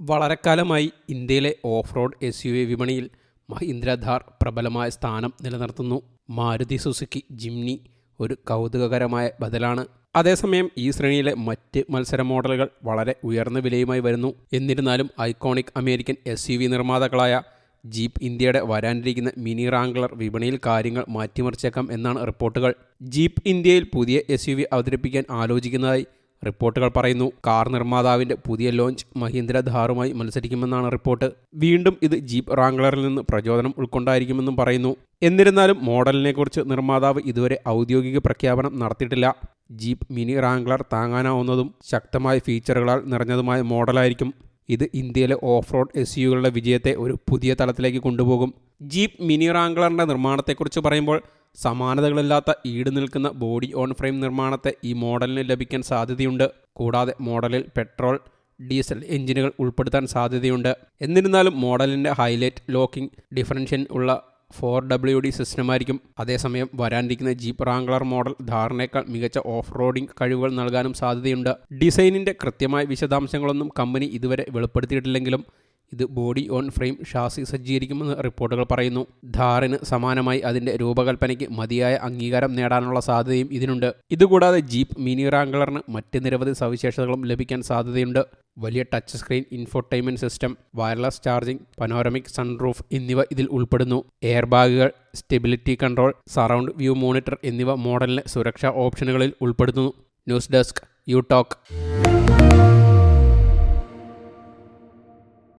വളരെക്കാലമായി ഇന്ത്യയിലെ off road S U A വിപണിയിൽ മഹീന്ദ്ര ധാർ പ്രബലമായ സ്ഥാനം നിലനിർത്തുന്നു. മാരുതി സുസുക്കി ജിംനി ഒരു കൗതുകകരമായ ബദലാണ്. അതേസമയം ഈ ശ്രേണിയിലെ മറ്റ് മത്സര മോഡലുകൾ വളരെ ഉയർന്ന വിലയുമായി വരുന്നു. എന്നിരുന്നാലും ഐക്കോണിക് അമേരിക്കൻ എസ് നിർമ്മാതാക്കളായ ജീപ്പ് ഇന്ത്യയുടെ വരാനിരിക്കുന്ന മിനി റാംഗ്ലർ വിപണിയിൽ കാര്യങ്ങൾ മാറ്റിമറിച്ചേക്കാം എന്നാണ് റിപ്പോർട്ടുകൾ. ജീപ്പ് ഇന്ത്യയിൽ പുതിയ എസ് അവതരിപ്പിക്കാൻ ആലോചിക്കുന്നതായി റിപ്പോർട്ടുകൾ പറയുന്നു. കാർ നിർമ്മാതാവിന്റെ പുതിയ ലോഞ്ച് മഹീന്ദ്ര ധാറുമായി മത്സരിക്കുമെന്നാണ് റിപ്പോർട്ട്. വീണ്ടും ഇത് ജീപ്പ് റാംഗ്ലറിൽ നിന്ന് പ്രചോദനം ഉൾക്കൊണ്ടായിരിക്കുമെന്നും പറയുന്നു. എന്നിരുന്നാലും മോഡലിനെക്കുറിച്ച് നിർമ്മാതാവ് ഇതുവരെ ഔദ്യോഗിക പ്രഖ്യാപനം നടത്തിയിട്ടില്ല. ജീപ്പ് മിനി റാംഗ്ലർ താങ്ങാനാവുന്നതും ശക്തമായ ഫീച്ചറുകളാൽ നിറഞ്ഞതുമായ മോഡലായിരിക്കും. ഇത് ഇന്ത്യയിലെ ഓഫ് റോഡ് എസ് യുകളുടെ വിജയത്തെ ഒരു പുതിയ തലത്തിലേക്ക് കൊണ്ടുപോകും. ജീപ്പ് മിനി റാംഗ്ലറിന്റെ നിർമ്മാണത്തെക്കുറിച്ച് പറയുമ്പോൾ സമാനതകളില്ലാത്ത ഈട് നിൽക്കുന്ന ബോഡി ഓൺ ഫ്രെയിം നിർമ്മാണത്തെ ഈ മോഡലിന് ലഭിക്കാൻ സാധ്യതയുണ്ട്. കൂടാതെ മോഡലിൽ പെട്രോൾ ഡീസൽ എഞ്ചിനുകൾ ഉൾപ്പെടുത്താൻ സാധ്യതയുണ്ട്. എന്നിരുന്നാലും മോഡലിന്റെ ഹൈലൈറ്റ് ലോക്കിംഗ് ഡിഫറൻഷ്യൻ ഉള്ള ഫോർ ഡബ്ല്യു ഡി സിസ്റ്റമായിരിക്കും. അതേസമയം വരാനിരിക്കുന്ന ജീപ്പ് റാംഗ്ലർ മോഡൽ ധാരണയേക്കാൾ മികച്ച ഓഫ് റോഡിംഗ് കഴിവുകൾ നൽകാനും സാധ്യതയുണ്ട്. ഡിസൈനിന്റെ കൃത്യമായ വിശദാംശങ്ങളൊന്നും കമ്പനി ഇതുവരെ വെളിപ്പെടുത്തിയിട്ടില്ലെങ്കിലും ഇത് ബോഡി ഓൺ ഫ്രെയിം ഷാസി സജ്ജീകരിക്കുമെന്ന് റിപ്പോർട്ടുകൾ പറയുന്നു. ധാറിന് സമാനമായി അതിന്റെ രൂപകൽപ്പനയ്ക്ക് മതിയായ അംഗീകാരം നേടാനുള്ള സാധ്യതയും ഇതിനുണ്ട്. ഇതുകൂടാതെ ജീപ്പ് മിനി റാംഗ്ലറിന് മറ്റ് നിരവധി സവിശേഷതകളും ലഭിക്കാൻ സാധ്യതയുണ്ട്. വലിയ touch screen infotainment system wireless charging panoramic sunroof എന്നിവ ഇതിൽ ഉൾപ്പെടുന്നു. എയർ ബാഗുകൾ stability control surround view monitor എന്നിവ മോഡലിലെ സുരക്ഷാ ഓപ്ഷനുകളിൽ ഉൾപ്പെടുന്നു. News desk you talk